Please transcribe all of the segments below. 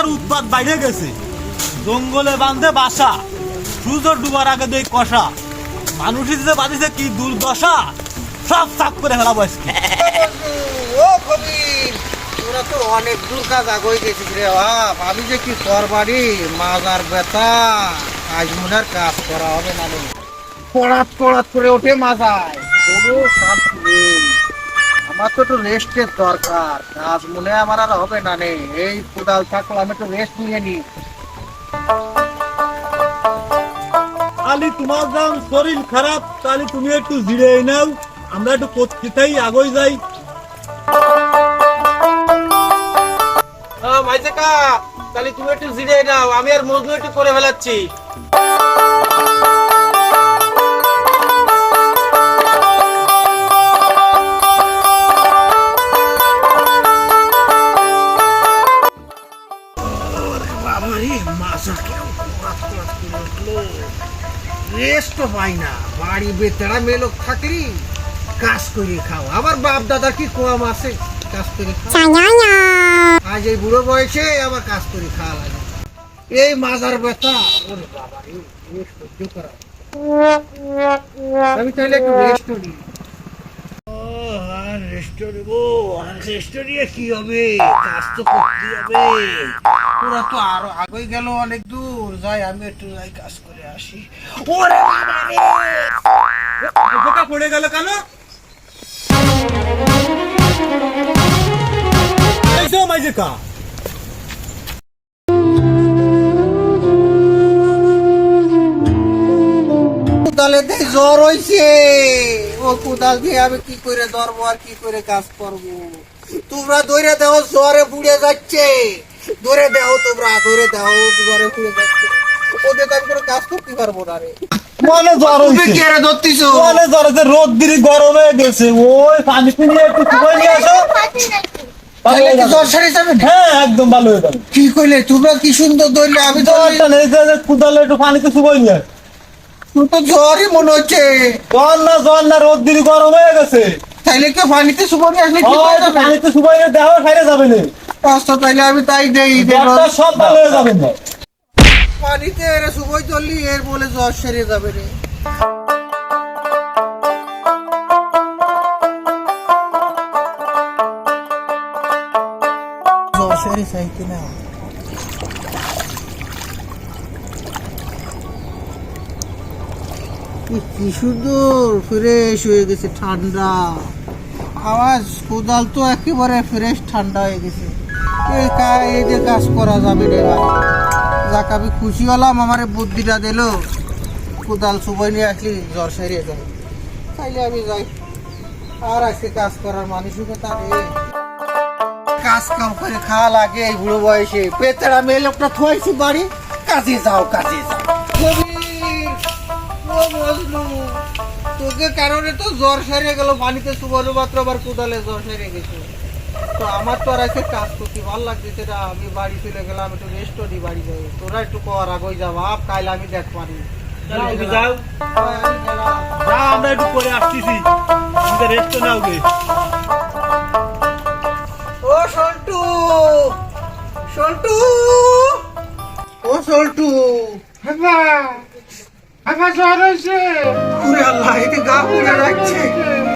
মশার উৎপাত বাইরে গেছে। জঙ্গলে বাঁধে বাসা সূর্য ডুবার আগে দেই কষা। মানুষের যে বাঁধিছে কি দুর্দশা, সব সাফ করে ও কবির, তোরা তো অনেক দূর কাজ গেছিস রে বাপ। আমি যে কি করবারি মাজার ব্যথা আজ মনে কাজ করা হবে না পড়াত পড়াত করে ওঠে মাজায়। কোনো নেই। আমার তো একটু রেস্টের দরকার। কাজ মনে আমার আর হবে না রে এই কোদাল থাকলে আমি একটু রেস্ট নিয়ে নিই আলি তোমার দাম শরীর খারাপ তাহলে তুমি একটু জিরে নাও। আমরা একটু কোথায় আগই যাই। মাইজে কা তাহলে তুমি একটু জিরে নাও। আমি আর মজনু একটু করে ফেলাচ্ছি। রেস্ট পাই না। বাড়ি বেতেরা মেলোক থাকলি কাজ করে খাও। আবার বাপ দাদা কি কম আছে? কাজ করে খাও। আজ এই বুড়ো বয়সে আবার কাজ করে খাওয়া লাগে। এই মাজার ব্যথা। ওরে আমি তাহলে একটু রেস্ট কি হবে? কাজ তো করতে হবে। ওরা তো আরও আগে গেল অনেক দূর। যাই আমি একটু যাই কাজ করে আসি। ওরে বোকা পড়ে গেল কেন? এইসো মাইজে কোদালে দিয়ে জ্বর হইছে। ও কোদাল দিয়ে আমি কি করে ধরবো আর কি করে কাজ করব? তোমরা ধরে দেও জ্বরে পুড়ে যাচ্ছে। ধরে দেও তোমরা ধরে দেও জ্বরে পুড়ে যাচ্ছে। ওদের তো আমি কোনো কাজ করতে পারব না রে। মনে জ্বর হইছে। মনে হইছে রোদ দিরি গরম হয়ে গেছে। ওই পানি পিনি একটু শুকাই নিয়ে আসো। ভালো তাহলে হয়ে কি যাবে। জ্বর সারি যাবে না? হ্যাঁ একদম ভালো হয়ে যাবে। কি কইলে তোমরা কি সুন্দর ধরলে? আমি তো জ্বরটা নেই যে যে কুদালে একটু পানিতে শুকাই নিয়ে তো জ্বরই মনে হচ্ছে। জ্বর না জ্বর না রোদ গরম হয়ে গেছে। তাইলে পানিতে আসলে হয়ে পানিতে শুকাই নিয়ে দেহ খাইলে যাবে না। আচ্ছা তাইলে আমি তাই দেই। সব ভালো হয়ে যাবে না। পানিতে এর শুকোই চললি, এর বলে জ্বর সেরে যাবে রে। কি- সুন্দর ফ্রেশ হয়ে গেছে ঠান্ডা। আওয়াজ কোদাল তো একেবারে ফ্রেশ ঠান্ডা হয়ে গেছে। এই কা- এই যে কাজ করা যাবে রে ভাই। যাক, আমি খুশি হলাম, আমার বুদ্ধিটা দিল। কোদাল সুবাই নিয়ে আসলি, জ্বর সেরিয়ে যায়। তাইলে আমি যাই। আর আজকে কাজ করার মানসিকতা নেই। কাজ কাম করে খাওয়া লাগে এই বুড়ো বয়সে। পেতেরা মেয়ে লোকটা থুয়াইছি বাড়ি, কাজে যাও কাজে যাও। তোকে কারণে তো জ্বর সেরে গেল, পানিতে সুবানো মাত্র, আবার কোদালে জ্বর সেরে গেছে। তো আমার তো আর আজকে কাজ করতে ভালো লাগতেছে না আমি বাড়ি চলে গেলাম একটু রেস্ট নিই বাড়ি যাই। তোরা একটু কর আগই যা আপ কাল আমি দেখ পারি যাও। হ্যাঁ, আমরা একটু করে আসতেছি। রেস্ট নাও গে। ও সল্টু সল্টু ও সল্টু আমার জ্বর হয়েছে আল্লাহ এতে গা যাচ্ছে এ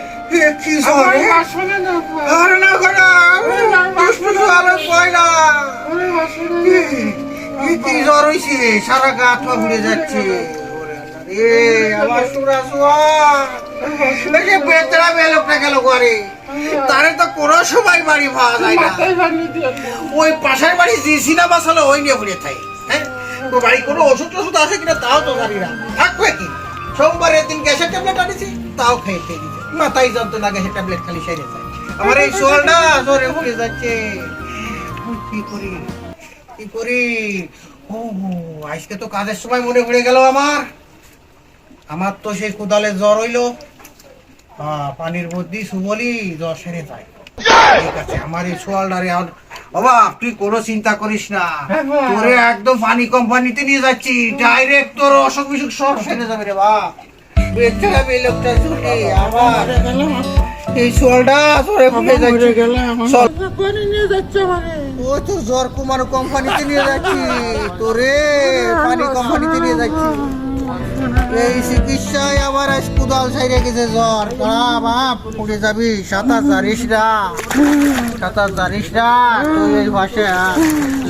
জ্বর হইছে সারা যাচ্ছে মেলোকটা গেল তারে তো কোনো সময় বাড়ি পাওয়া যায় না ওই পাশের বাড়ি যে সিনেমা চালো ওই নিয়ে ঘুরে থাকে হ্যাঁ তো বাড়ি কোনো ওষুধ টষুধ আছে কিনা তাও তো জানি না থাকবে কি সোমবারের দিন গ্যাসের ট্যাবলেট আনিছি তাও খেয়ে খেয়ে দিচ্ছে মাথায় যন্ত্রণা গ্যাসের ট্যাবলেট খালি সেরে যায়। আমার এই সোয়ালটা জ্বরে উঠে যাচ্ছে। কি করি? কি করি? ও আজকে তো কাজের সময় মনে পড়ে গেল আমার। আমার তো সেই কোদালে জ্বর হইল। হ্যাঁ, পানির মধ্যে সুবলি জ্বর সেরে যায়। ঠিক আছে আমার এই সোয়ালটারে আর বাবা তুই কোনো চিন্তা করিস না। তোরে একদম পানি কোম্পানিতে নিয়ে যাচ্ছি। ডাইরেক্ট তোর অসুখ বিসুখ সব সেরে যাবে রে লোকটা আমার এই যাচ্ছে। চল। নিয়ে যাচ্ছে মানে তো জ্বর কমানো কোম্পানিতে নিয়ে যাচ্ছি। তোরে পানি কোম্পানিতে নিয়ে যাচ্ছি। এই চিকিৎসায় আবার আজ কুদাল সাইরে গেছে জ্বর। বাপ বাপ পড়ে যাবি। সাঁতার জানিস না সাঁতার জানিস না তুই এই ভাষে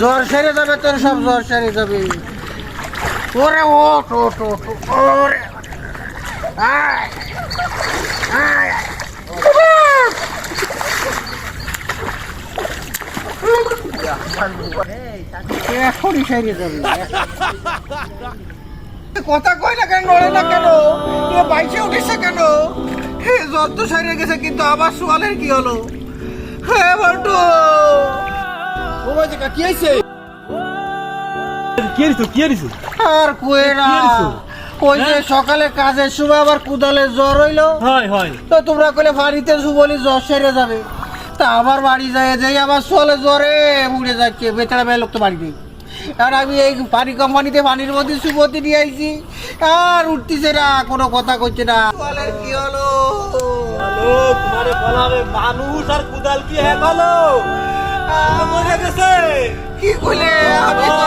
জ্বর সেরে যাবে তোর সব জ্বর সেরে যাবে। ওরে ও ওঠ ওঠ ওরে আয় আয় এখনই সেরে যাবে কথা কই না কেন নড়ে না কেন বাইশে উঠেছে কেন হে জ্বর তো সেরে গেছে কিন্তু আবার সোয়ালের কি হলো হে বল্টু ও বাজে কি আর কয়ে না কি হইছে? ওই যে সকালে কাজের সময় আবার কুদালে জ্বর হইল? হয় হয়। তো তোমরা কইলে বাড়িতে শুবলি জ্বর সেরে যাবে। তা আবার বাড়ি যায় যাই আবার সোয়ালে জ্বরে উড়ে যাচ্ছে বেচারা বেলা লোক তো বাড়ি নেই আর আমি এই পানি কোম্পানিতে পানির মধ্যে সুপতি নিয়ে আইছি। আর উঠতেছে না কোনো কথা করছে না। কি হলো? মানুষ আর কুদাল কি হ্যাঁ গেছে। কি কইলে? আমি তো